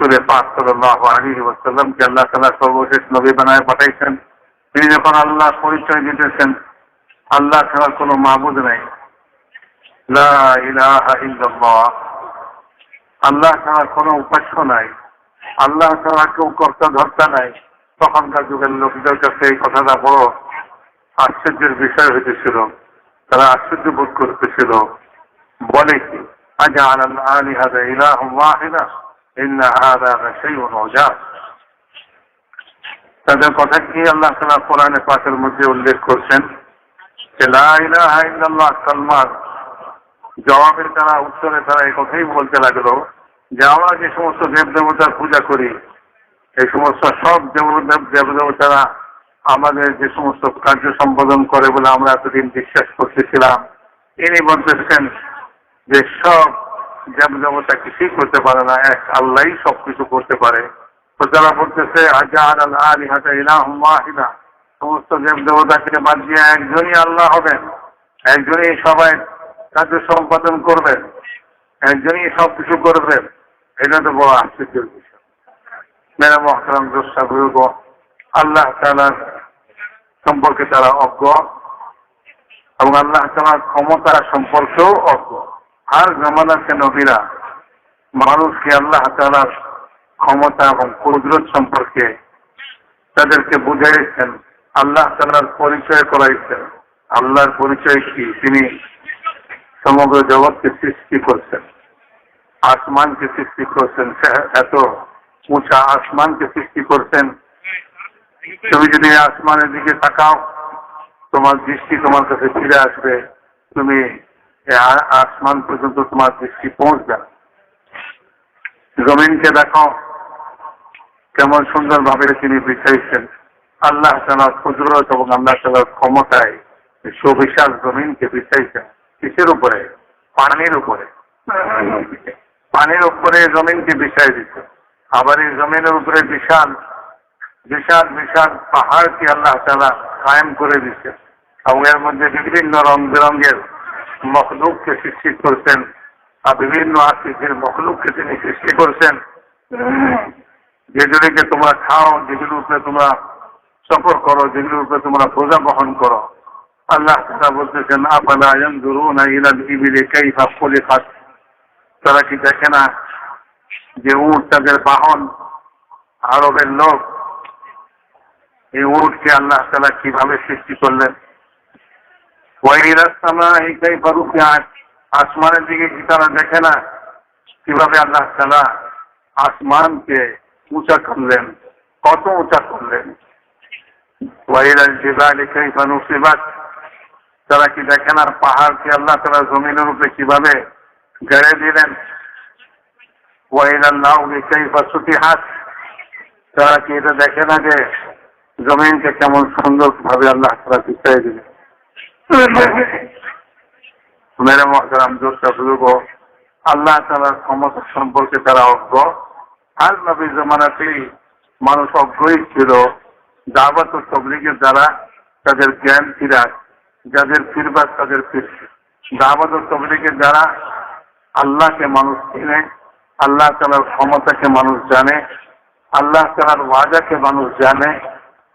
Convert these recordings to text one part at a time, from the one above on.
রসুল পাক সাল্লাহ আলী ওয়াসাল্লামকে আল্লাহ তালা সর্বশেষ নবী বানায় পাঠাইছেন। তিনি যখন আল্লাহ পরিচয় দিতেছেন, আল্লাহ ছাড়া কোনো মাহবুদ নেই। আল্লাহ ছাড়া কোনো উপাস্য নাই। আল্লাহ ছাড়া কেউ কর্তা ধর্তা নাই। তখনকার যুগের লোকদের কাছে এই কথাটা বড় আশ্চর্যের বিষয় হইতেছিল। তারা আশ্চর্য বোধ করতেছিল। বলে কি আজা আল্লাহ আলী হাজা ইলাহ ওয়াহিদা? ইন্না হাদা শাইউন উজাব তাদের কথা কি আল্লাহ তাআলা কোরআনে পাকের মধ্যে উল্লেখ করছেন? যে জবাবের তারা উত্তরে তারা এই কথাই বলতে লাগল যে আমরা যে সমস্ত দেব দেবতার পূজা করি, এই সমস্ত সব দেব দেব দেবতারা আমাদের যে সমস্ত কার্য সম্পাদন করে বলে আমরা এতদিন বিশ্বাস করতেছিলাম। ইনি বলতেছেন যে সব দেব দেবতা কিছুই করতে পারে না, এক আল্লাহই সব কিছু করতে পারে। তো যারা বলতেছে আল্লাহ সমস্ত দেব দেবতাকে বাদ দিয়ে একজনই আল্লাহ হবেন, একজনই সবাই কার্য সম্পাদন করবেন, একজনই সব কিছু করবেন। এটা তো বড় আশ্চর্যের বিষয়। মেরা মহতারাম দোষা বুজুর্গ আল্লাহ তালার সম্পর্কে তারা অজ্ঞ এবং আল্লাহ তালার ক্ষমতা সম্পর্কেও অজ্ঞ। আর জামানাতে নবীরা মানুষকে আল্লাহ তালার ক্ষমতা এবং কুদরত সম্পর্কে তাদেরকে বুঝাইছেন আল্লাহ তালার পরিচয় করাইছেন আল্লাহর পরিচয় কি তিনি সমগ্র জগৎকে সৃষ্টি করছেন আসমানকে সৃষ্টি করছেন এত উঁচা আসমানকে সৃষ্টি করছেন তুমি যদি আসমানের দিকে তাকাও তোমার দৃষ্টি তোমার কাছে ফিরে আসবে তুমি আসমান পর্যন্ত তোমার দৃষ্টি পৌঁছবে। জমিনকে দেখো, কেমন সুন্দর ভাবে তিনি বিছাইছেন। আল্লাহ তালার কুদরত এবং আল্লাহ তালার ক্ষমতায় সুবিশাল জমিনকে বিছাইছেন। কিসের উপরে? পানির উপরে। পানির উপরে জমিনকে বিছাই দিচ্ছে। আবার এই জমিনের উপরে বিশাল বিশাল বিশাল পাহাড়কে আল্লাহ তালা কায়েম করে দিচ্ছে। এবং এর মধ্যে বিভিন্ন রং বেরঙ্গের মখলুককে সৃষ্টি করছেন, আর বিভিন্ন আকৃতির মখলুককে তিনি সৃষ্টি করছেন। যেগুলিকে তোমরা খাও, যেগুলোর উপরে তোমরা সফর করো, যেগুলোর উপরে তোমরা বোঝা বহন করো। আল্লাহ তারা বলতেছেন আপালা তারা কি দেখে না যে উট তাদের বাহন, আরবের লোক, এই উটকে আল্লাহ তালা কীভাবে সৃষ্টি করলেন? আসমানের দিকে কি তারা দেখে না কীভাবে আল্লাহ তালা আসমানকে উঁচা করলেন কত উঁচা করলেন ওয়াইরাল জিবালি কাইফা নুসিবাত তারা কি দেখেন আর পাহাড়কে আল্লাহ তালা জমিনের উপরে কীভাবে গড়ে দিলেন হাত তারা কি এটা দেখে না যে জমিনকে কেমন সুন্দর ভাবে আল্লাহ তারা পিছিয়ে দিলেন মেরে মহতারাম দোষটা বুঝব আল্লাহ তালার ক্ষমতা সম্পর্কে তারা অজ্ঞ। আর নবী জমানাতেই মানুষ অজ্ঞই ছিল। দাবাত তবলিগের দ্বারা তাদের জ্ঞান যাদের তাদের ফিরছে দাবাত তবলিগের দ্বারা আল্লাহকে মানুষ চিনে, আল্লাহ তালার ক্ষমতাকে মানুষ জানে, আল্লাহ তালার ওয়াজাকে মানুষ জানে,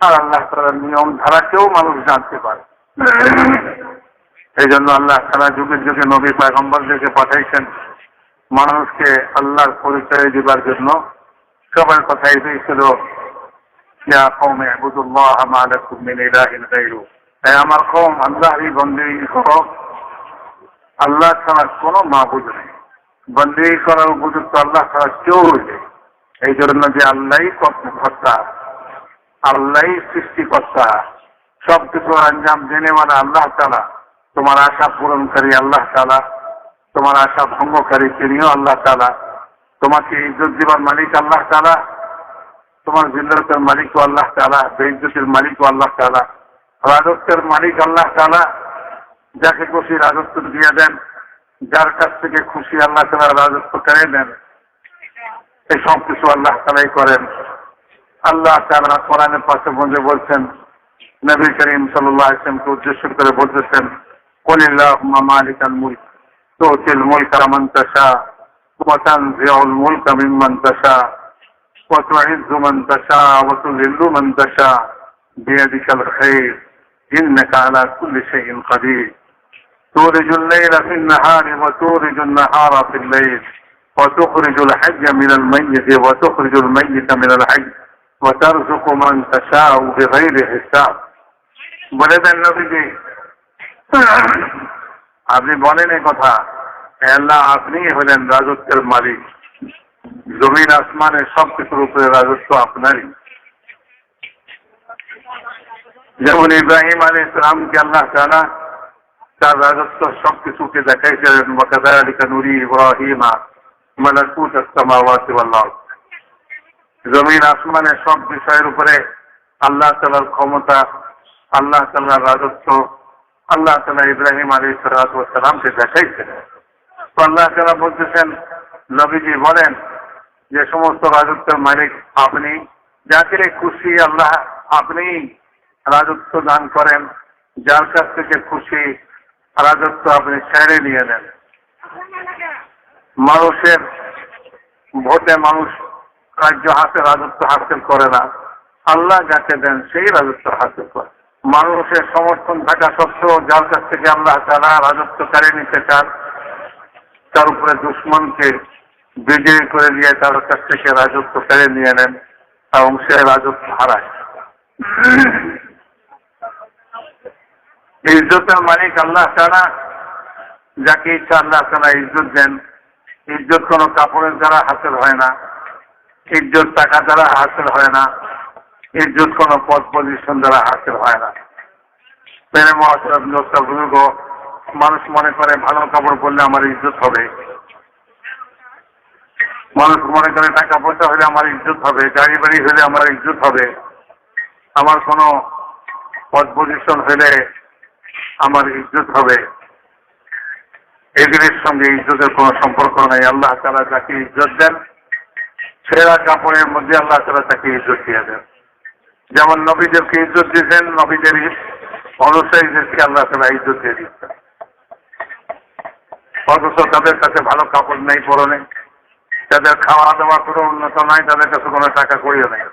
আর আল্লাহ তালার নিয়ম ধারাকেও মানুষ জানতে পারে। এই জন্য আল্লাহ তালা যুগের যুগে নবী পায়গম্বরদেরকে পাঠাইছেন মানুষকে আল্লাহর পরিচয় দিবার জন্য। সবার কথা এটাই ছিল আমার কম আল্লাহ কোনো নেই। বন্দী আল্লাহ এই জন্য যে আল্লাহই সৃষ্টিকর্তা সব কিছু আঞ্জাম জেনে মানে আল্লাহ তালা তোমার আশা পূরণকারী আল্লাহ তালা তোমার আশা ভঙ্গকারী তিনিও আল্লাহ তালা তোমাকে ইজ্জত দিবার মালিক আল্লাহ তালা তোমার জিন্দরতের মালিকও আল্লাহ তালা বেইজ্জতের মালিকও আল্লাহ তালা রাজত্বের মালিক আল্লাহ তালা যাকে খুশি রাজত্ব দিয়ে দেন, যার কাছ থেকে খুশি আল্লাহ তালা রাজত্ব কেড়ে দেন, এই সব কিছু আল্লাহ তালাই করেন। আল্লাহ তালা কোরআনের পাশে বন্ধে বলছেন নবী করিম সাল্লাহ ইসলামকে উদ্দেশ্য করে বলতেছেন কলিল্লাহ মালিক আল মুল্ক تؤتي الملك من تشاء وتنزع الملك ممن تشاء وتعز من تشاء وتذل من تشاء بيدك الخير إنك على كل شيء قدير تولج الليل في النهار وتولج النهار في الليل وتخرج الحي من الميت وتخرج الميت من الحي وترزق من تشاء بغير حساب বলে নবীজি আপনি বলেন এই কথা। আল্লাহ আপনি হলেন রাজত্বের মালিক। জমিন আসমানের সব কিছুর উপরে রাজত্ব আপনারই। যেমন ইব্রাহিম আলী ইসলামকে আল্লাহ তালা তার রাজত্ব সব কিছুকে দেখাইছিলেন ওয়াকাদালিকা নুরি ইব্রাহিমা মালাকুত জমিন আসমানের সব বিষয়ের উপরে আল্লাহ তালার ক্ষমতা আল্লাহ তালার রাজত্ব, আল্লাহ তালা ইব্রাহিম আলী সালামকে দেখাইছেন। তো আল্লাহ তালা বলতেছেন, নবীজি বলেন যে সমস্ত রাজত্বের মালিক আপনি, যাকে খুশি আল্লাহ আপনি রাজত্ব দান করেন, যার কাছ থেকে খুশি রাজত্ব আপনি ছেড়ে নিয়ে নেন মানুষের ভোটে মানুষ রাজ্য হাতে রাজত্ব হাসিল করে না। আল্লাহ যাকে দেন, সেই রাজত্ব হাসিল করে। মানুষের সমর্থন থাকা সত্ত্বেও যার কাছ থেকে আল্লাহ তারা রাজত্ব কেড়ে নিতে চান, তার উপরে দুশ্মনকে বিজয়ী করে দিয়ে তার কাছ থেকে রাজত্ব কেড়ে নিয়ে নেন এবং সে রাজত্ব হারায়। ইজ্জতের মালিক আল্লাহ তারা যাকে ইচ্ছা আল্লাহ তারা ইজ্জত দেন। ইজ্জত কোনো কাপড়ের দ্বারা হাসিল হয় না। ইজ্জত টাকা দ্বারা হাসিল হয় না। ইজ্জত কোনো পদ পজিশন দ্বারা হাসিল হয় না। প্রেমে বুজুর্গ, মানুষ মনে করে ভালো কাপড় পরলে আমার ইজ্জত হবে। মানুষ মনে করে টাকা পয়সা হলে আমার ইজ্জত হবে, গাড়ি বাড়ি হলে আমার ইজ্জত হবে। আমার কোনো পদ পজিশন হলে আমার ইজ্জত হবে। এগুলির সঙ্গে ইজ্জতের কোনো সম্পর্ক নেই। আল্লাহ তালা যাকে ইজ্জত দেন, সেরা কাপড়ের মধ্যে আল্লাহ তালা তাকে ইজ্জত দিয়ে দেন। যেমন নবীদেরকে ইজ্জত দিয়েছেন, নবীদের অনুসারীদেরকে আল্লাহ তালা ইজ্জত দিয়ে দিচ্ছেন অথচ তাদের কাছে ভালো কাপড় নেই, পরনে তাদের খাওয়া দাওয়া কোনো উন্নত নাই, তাদের কাছে কোনো টাকা করিও নেই।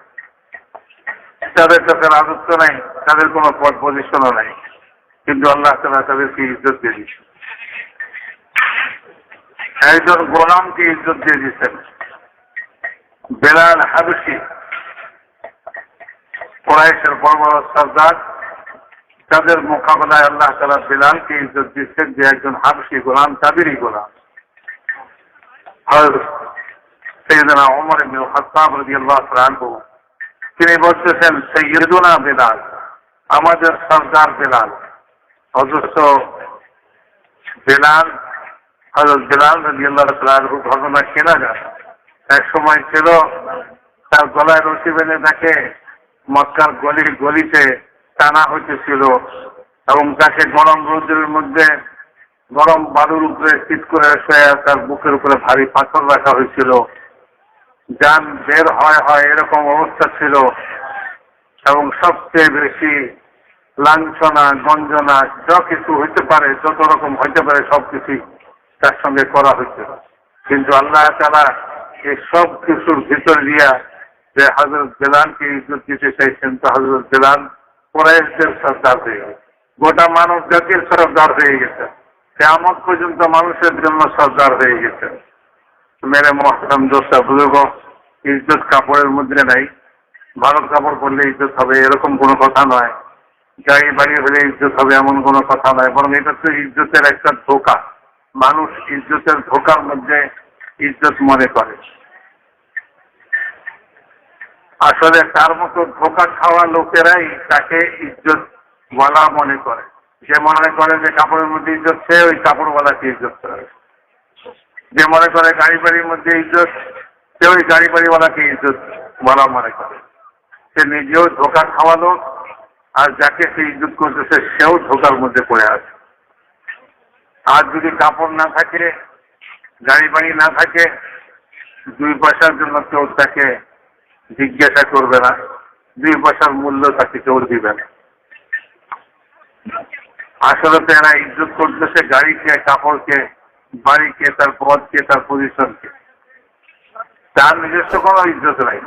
তাদের কাছে রাজত্ব নেই, তাদের কোনো পদ পজিশনও নেই। কিন্তু আল্লাহ তালা তাদেরকে ইজ্জত দিয়ে দিচ্ছে একজন গোলামকে ইজ্জত দিয়ে দিচ্ছেন বেলাল হাবসি কোরাইশের বড় তাদের মোকাবেলায় আল্লাহ তালা বেলালকে ইজ্জত দিচ্ছেন যে একজন হাবসি গোলাম তাদেরই গোলাম। তিনি বলতেছেন সৈয়দুনা বেলাল, আমাদের সর্দার বেলাল। অথচ বেলাল হজরত বেলাল রাদিয়াল্লাহু তাআলা আনহু ঘটনা কেনা যায়। এক সময় ছিল, তার গলায় রশি বেঁধে তাকে মক্কার গলি, গলিতে টানা হইতেছিল এবং তাকে গরম রোদ্রের মধ্যে, গরম বালুর উপরে শীত করে তার বুকের উপরে ভারী পাথর রাখা হয়েছিল। যান বের হয় হয় এরকম অবস্থা ছিল এবং সবচেয়ে বেশি লাঞ্ছনা, গঞ্জনা, যা কিছু হইতে পারে, যত রকম হইতে পারে সবকিছুই তার সঙ্গে করা হয়েছিল। কিন্তু আল্লাহ তারা এই সব কিছুর ভিতর দিয়া যে হজরত বেলালকে ইজ্জত দিতে চাইছেন, তো হজরত বেলাল কোরআশদের সর্দার হয়ে গেছে। গোটা মানব জাতির সর্দার হয়ে গেছে। কেমন পর্যন্ত মানুষের জন্য সর্দার হয়ে গেছে। মেরে মহতরম দোষা বুঝব ইজ্জত কাপড়ের মধ্যে নাই। ভালো কাপড় পরলে ইজ্জত হবে, এরকম কোনো কথা নয়। গাড়ি বাড়ি হলে ইজ্জত হবে, এমন কোনো কথা নয়। বরং এটা তো ইজ্জতের একটা ধোকা। মানুষ ইজ্জতের ধোকার মধ্যে ইজ্জত মনে করে। আসলে তার মতো ধোকা খাওয়া লোকেরাই তাকে ইজ্জত বলা মনে করে। যে মনে করে যে কাপড়ের মধ্যে ইজ্জত, সে ওই কাপড়ওয়ালাকে ইজ্জত করে। যে মনে করে গাড়ি বাড়ির মধ্যে ইজ্জত, সে ওই গাড়ি বাড়িওয়ালাকে ইজ্জত বলা মনে করে। সে নিজেও ধোকা খাওয়ালো আর যাকে সে ইজ্জত করতেছে সেও ধোকার মধ্যে পড়ে আছে। আর যদি কাপড় না থাকে, গাড়ি বাড়ি না থাকে, দুই পয়সার জন্য কেউ তাকে জিজ্ঞাসা করবে না। দুই পয়সার মূল্য তাকে কেউ দিবে না। আসলে তো এরা ইজ্জত করতেছে গাড়িকে, কাপড়কে, বাড়িকে, তার পদকে তার পজিশনকে তার নিজস্ব কোনো ইজ্জত নাই।